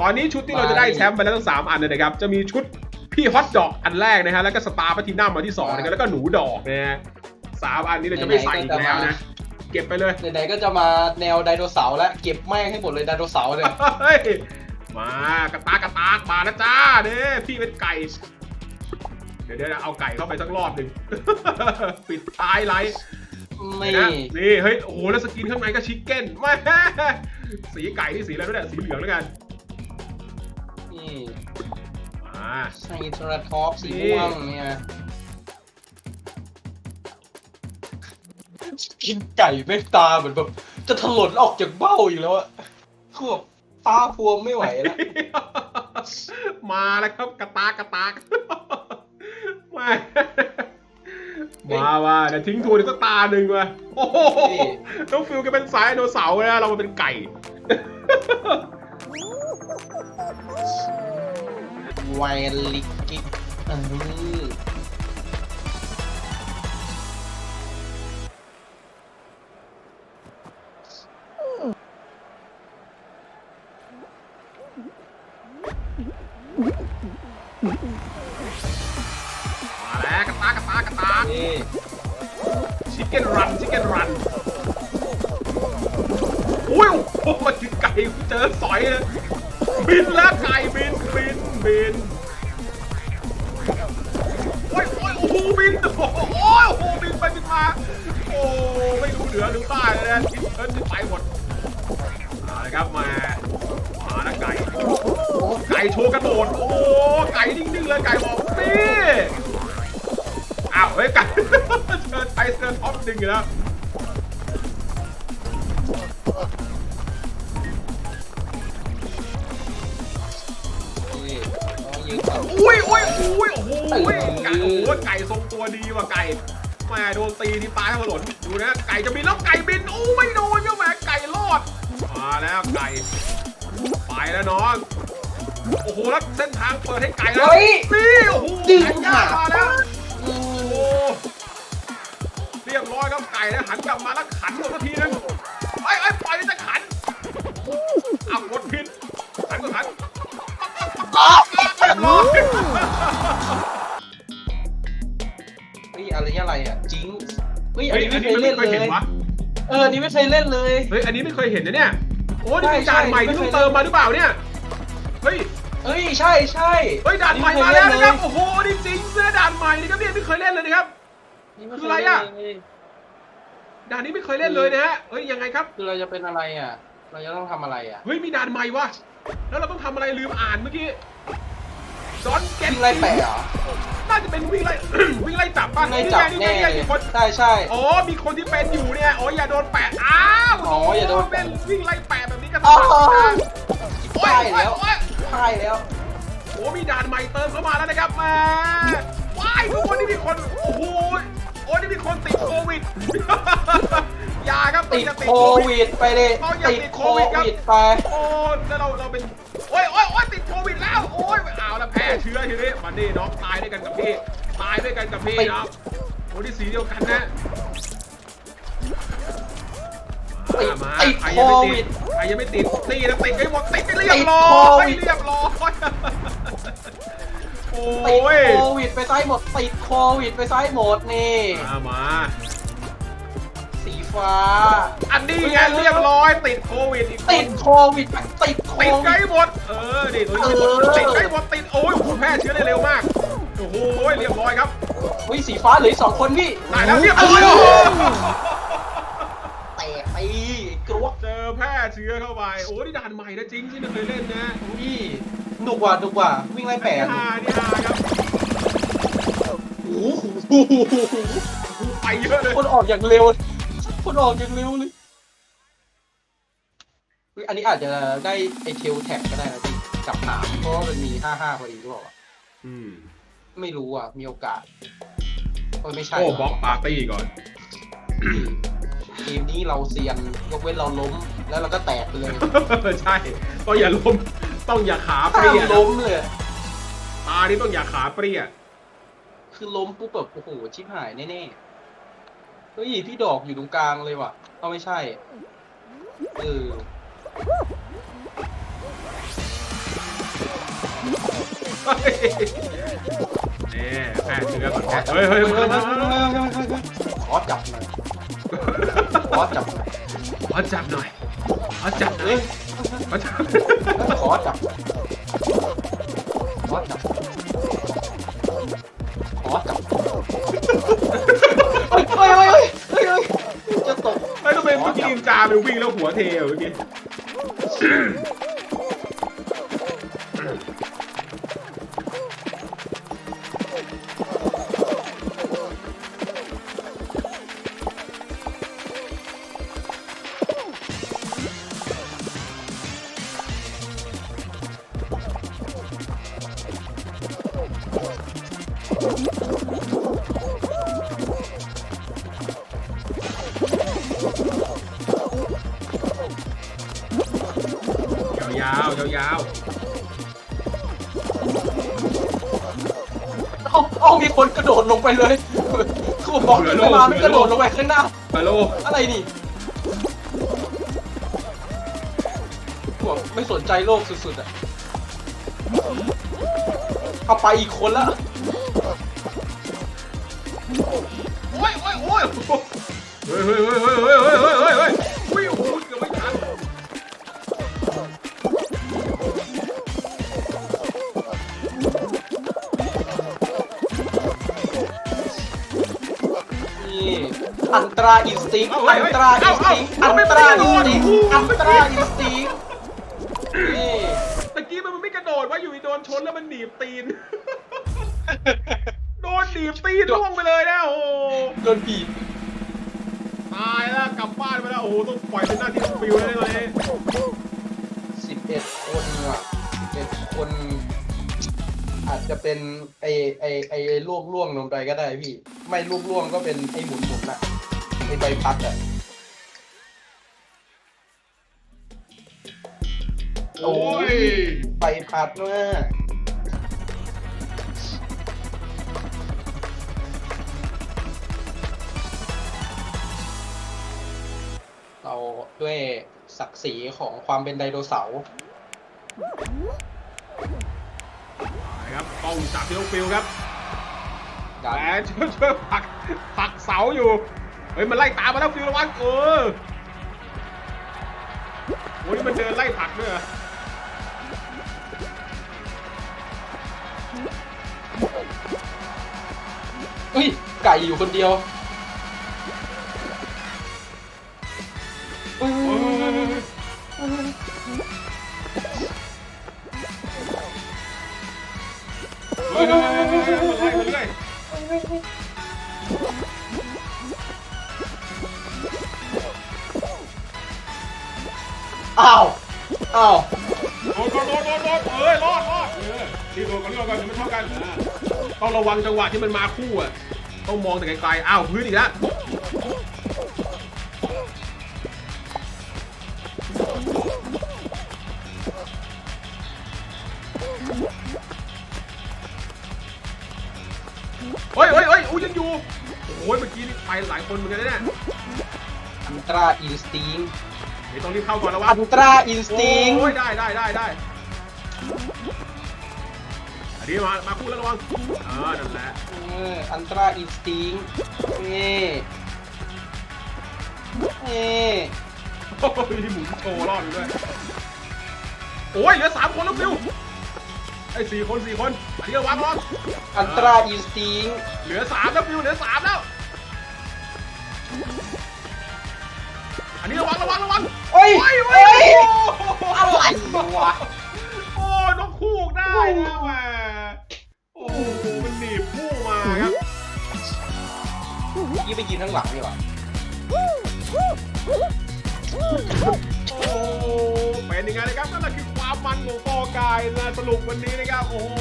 ตอนนี้ชุดที่เราจะได้แชมป์ไปแล้วทั้งสามอันเลยนะครับ จะมีชุดพี่ฮอตดอกอันแรกนะฮะ แล้วก็สตาร์พัทินัมมาที่สองนะครับแล้วก็หนูดอกนะฮะสามอันนี้เราจะไม่ใส่อีกแล้วนะ เก็บไปเลย ไหนๆก็จะมาแนวไดโนเสาร์แล้วเก็บแม่งให้หมดเลยไดโนเสาร์เนี่ยเฮ้ยมากระตากกระตากมาแล้วจ้าเนี่ยพี่เป็นไก่ เดี๋ยวเดี๋ยวเอาไก่เข้าไปสักรอบหนึ่งปิดท้ายไลฟ์นี่นะนี่เฮ้ยโอ้โหแล้วสกินข้างในก็ชิคเก้นแม่สีไก่ที่สีอะไรไม่รู้เนี่ยสีเหลืองแล้วกันนี่ มาไซทราทอปสีม่วงเนี่ยกินไก่ไม่ตาเหมือนแบบ จะถลนออกจากเบ้าอีกแล้วอะคือแบบตาพวงไม่ไหวแล้ว มาแล้วครับกระตากกระตากมามาว่าเดี๋ยวทิ้งทูนก็ตาหนึ่งว่ะโอ้โหนี่น้องฟิลแก็เป็นสายไดโนเสาร์นะเรามาเป็นไก่ วลิกิกอืมมาแล้วกระตากกระตากกระตากนี่ชิคเก้นรันชิคเก้นรันอุ้ยโอ้โหมาถึงไก่เจอสอยเลยบินแล้วไก่บินบินบิน บิน โอ้โหโอ้ยโอ้โหบินไปบินมา โอ้ไม่รู้เหนือหรือใต้เลยนะทิศเอิ้นไปหมดมาเลยครับมามาแล้วไก่ ไก่โชว์กระโดด โอ้โหไก่นิ่งๆเลยไก่บอกนี่อ้าวเฮ้ยไก่เชิญไปเชิญท็อปดึงอยู่แล้วนี่ต้องยืนก่อนอุ้ยอุ้ยอุ้ยโอ้โห เออไก่โอ้โหไก่ทรงตัวดีว่ะไก่แหม่โดนตีที่ตายทั้งหล่นดูนะไก่จะบินแล้วไก่บินโอ้ไม่โดนก็แหม่ไก่รอดมาแล้วไก่ไปแล้วน้องโอ้โหแล้วเส้นทางเปิดให้ไก่แล้วเฮ้ยนี่โอ้โหดึงไก่ย่างหามาแล้วอืโอ้มเรียบร้อยครับไก่นะหันกลับมาแล้วขันหมดสักทีนึงไอ้ไอ้ยปล่อยจะขันเอากดผิดขันก็ขันเรียบร้อยเฮ้ยอะไรอะไรอะจิงเฮ้ยอัเฮ้นยนี้อันไม่นี้เคมันยไม่เล่นเคยเลเห็นยวะเอออันนี้ไม่เคยเล่นเลย เฮ้ยอันนี้ไม่เคยเห็นนะเนี่ยโอ้นี่เป็นใช่ด่านใหม่ที่ไม่เพิ่งเคยเติมมาหรือเปล่าเนี่ยเฮ้ยเฮ้ยใช่ใช่เฮ้ยด่านใหม่มาแล้วนะครับโอ้โหนี่จริงเสื้อด่านใหม่นี่ครับเนี่ยไม่เคยเล่นเลยนะครับ นี่ม่คืออะไรอะเคยเล่นเลยด่านนี้ไม่เคยเล่นเลยนะฮะเฮ้ยยังไงครับคือเราจะเป็นอะไรอะ เราจะต้องทำอะไรอะ เฮ้ยมีด่านใหม่วะแล้วเราต้องทำอะไรลืมอ่านเมื่อกี้ดอนเก็ตวิ่งไล่แปะเหรอ น่าจะเป็นวิ่งไล่ วิ่งไล่จับป่ะวิ่งไล่จับนี่แน่ไงเลนี่ยไงมีคนใช่ใช่อ๋อมีคนที่เป็นอยู่เนี่ยอ๋ออย่าโดนแปะอ้าวอ๋ออย่าโดนเป็นวิ่งไล่แปะแบบนี้ก็อ๋สอบายนะโอ้ยใช่โอ้ยแล้วโอ้ยใช่แล้วโอ้มีด่านใหม่เติมเข้ามาแล้วนะครับมาว้ายทุกคนนี่มีคนโอ้โหโอ้ยนี่มีคนติดโควิดอย่าครับติดอย่าโควิดไปเลยเราอย่าติดติดโคโควิดครับวิดไปโอ้แล้วเราเราเป็นโอ้ยโอ้ยโอ้ยติดโควิดแล้วโอ้ยเอาละแพ้เชื้อทีนี้มาดิน้องตายด้วยกันกับพี่ตายด้วยกันกับพี่ติดน้องโอ้นี่สีเดียวกันนะติดมาติดใครโคยังไม่ติวิดดใครยังไม่ติดนี่นะติดให้หมดติดให้เรียบติดร้อโคยวิดเรียบร้อยโอติด้ยโควิดไปซ้ายหมดติดโควิดไปซ้ายหมดนี่มามาสีฟ้า อันนี้ไงเรียบร้อยติดโควิดอีกคนติดโควิดไปติดโค ติดวิใกล้ดหมด เออนี่ตัวนี้เออติดใกล้หมดติดโอ้ยคุณแพร่เชื้อได้เร็วมาก โอ้โหเรียบร้อยครับอุ้ยสีฟ้าเหลืออกสองคนพี่ได้แล้วเรียบร้อยเโอ้โหแตกไปกรวกเจอแพร่เชื้อเข้าไป โอ้นี่ด่านใหม่นะจริงที่ไม่เคยเล่นนะนี่หนุกว่ะหนุกว่ะวิ่งไล่แปะนี่ฮานี่ฮาครับโอ้โหไปเยอะเลยคนออกอย่างเร็วคนออกอย่างเร็วเลยเฮ้ย อันนี้อาจจะได้ไอเทลแท็กก็ได้นะพี่กับหางเพราะว่ามันมีห้าห้าพอดีหรือเปล่าวะอืม ไม่รู้อะ มีโอกาสโอ้ยไม่ใช่โอ้ว่ะบล็อกปาร์ตี้ก่อนเกมนี้เราเซียนยกเว้นเราล้ม แล้วเราก็แตกไปเลยใช่ต้องอย่าล้ม ต้องอย่าขาเปห้ารี้มยล้มเลยตานี่ต้องอย่าขาเปรี้ยคือล้มปุ๊บแบบโอ้โหชิบหายแน่ๆเฮ้ยพี่ดอกอยู่ตรงกลางเลยว่ะ เอาไม่ใช่เออ นี่แพ้เชื้อก่อนแพ้เฮ้ยเฮ้ยเฮ้ยเฮ้ยเฮ้ยเฮ้ยขอจับหน่อยขอจับหน่อยขอจับหน่อยขอจับหน่อยเฮ้ยขอจับขอจับขอจับขอจับเฮ้ยเฮ้ยเฮ้ยเฮ้ยเฮ้ยจะตกเฮ้ทำไมเมื่อกี้นินจาไปวิ่งแล้วหัวเทเหรอเมื่อกี้ you าวๆยาวเอาเอามีคนกระโดดลงไปเลยคือบอกขึ้นไม่มาไม่กระโดดลงไปข้างหน้าๆฮัลโหลอะไรนี่บอกไม่สนใจโลกสุดๆอะ เอาไปอีกคนละ โอ้ยโอ้ยโอ้ยเฮ้ยเฮ้ยเฮ้ยเฮ้ยเฮ้ยเฮ้ยเฮ้ยเฮ้ย ตราอินสติ้งอันตราอินสติ้งอันตราอินสติ้งอันตราอินสติ้งนี่ตะกี้มันไม่กระโดดว่าอยู่ดีโดนชนแล้วมันหนีบตีน โดนหนีบตีนล่วงไปเลยนะโอ้โหโดนบีบตายแล้วกลับบ้านไปแล้วโอ้โหต้องปล่อยเป็นหน้าที่ของฟิวเลยตอนนี้สิบเอ็ดคนอะสิบเอ็ดคน อาจจะเป็นไอไอไอไอลวกล่วงลงไปก็ได้พี่ ไม่ลวกล่วงก็เป็นไอหมุนหมุนอะ ไอใบพัดอะโอ้ยใบพัดมากเราด้วยศักดิ์ศรีของความเป็นไดโนเสาร์นะครับต้องจับที่น้องฟิวครับดัแหนมช่วยช่วยผลักผลักเสาอยู่เฮ้ยมันไล่ตามมาแล้วฟิวระวังเออโอ้ยมันเดินไล่ผลักด้วยเหรอเฮ้ยไก่อยู่คนเดียวเฮ้ยเฮ้ยเฮ้ยเฮ้ยเฮ้ยเฮ้ยเฮ้ยเฮ้ยมันไล่มาเรื่อย อ้าวอ้าวโดนโดนโดนโดนโดนเอ้ยรอดรอดเออที่โดนกันเรื่องกันไม่เท่ากันอ่าต้องระวังจังหวะที่มันมาคู่อะต้องมองแต่ไกลๆอ้าวพื้นอีกแล้วเฮ้ยเฮ้ยเฮ้ยอู้ยังอยู่โอ้ยเมื่อกี้นี่ไปหลายคนเหมือนกันนะเนี่ยอันตราอินสติ้ง เดี๋ยวต้องรีบเข้าก่อนแล้ววะอันตราอินสติ้งโอ้ยได้ได้ได้ได้อันนี้มามาคู่แล้วระวังเออนั่นแหละเอออันตราอินสติ้งนี่นี่โอ้ยหมุนโชว์รอดอยู่ด้วยโอ้ยเหลือสามคนแล้วฟิวไอ้สี่คนสี่คนอันนี้ระวังระวังอันตราอินสติ้งเหลือสามแล้วฟิวเหลือสามแล้ว อันนี้ระวังระวังระวังเฮ้ยโอ้ยเฮ้โอ้ยยโอ้อะไรวะโอ้ยนกคู่ได้นะแหมโอ้โหมันหนีบคู่มาครับยี่ไปกินข้างหลังดีกว่าโอ้เป็นยังไงนะครับนั่นแหละคือความมันของฟอร์กายนะสรุปวันนี้นะครับโอ้โห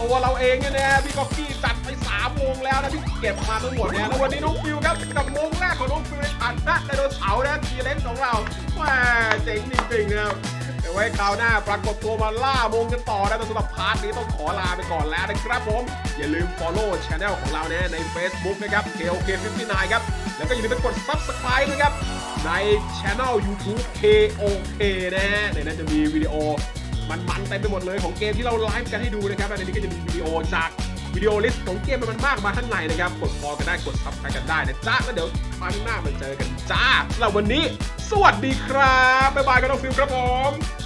ตัวเราเองเนี่ยนะพี่ก๊อกกี้จัดไปสามวงแล้วนะที่เก็บมาทั้งหมดเนี่ยแล้ววันนี้น้องฟิวครับกับวงแรกของน้องฟิวในฐานะไดโนเสาร์นะทีเล็กของเราแหมเจ๋งจริงๆนะเดี๋ยวไว้คราวหน้าปรากฏตัวมาล่ามงกันต่อนะแต่สำหรับพาร์ทนี้ต้องขอลาไปก่อนแล้วนะครับผม อย่าลืม follow channel ของเราเนี่ยใน Facebook นะครับ KOK59 ครับ แล้วก็อย่าลืมไปกด subscribe นะครับ ใน channel YouTube KOK นะฮะในนั้นจะมีวิดีโอ มันๆเต็มไปหมดเลยของเกมที่เราไลฟ์กันให้ดูนะครับในนี้ก็จะมีวิดีโอจากวิดีโอลิสต์ของเกมมันมากมาข้างในนะครับ กดฟอลกันได้กดซับสไครต์กันได้นะจ๊ะแล้วเดี๋ยวครั้งหน้ามาเจอกันจ้าเราววันนี้ สวัสดีครับบ๊ายบายกันน้องฟิลครับผม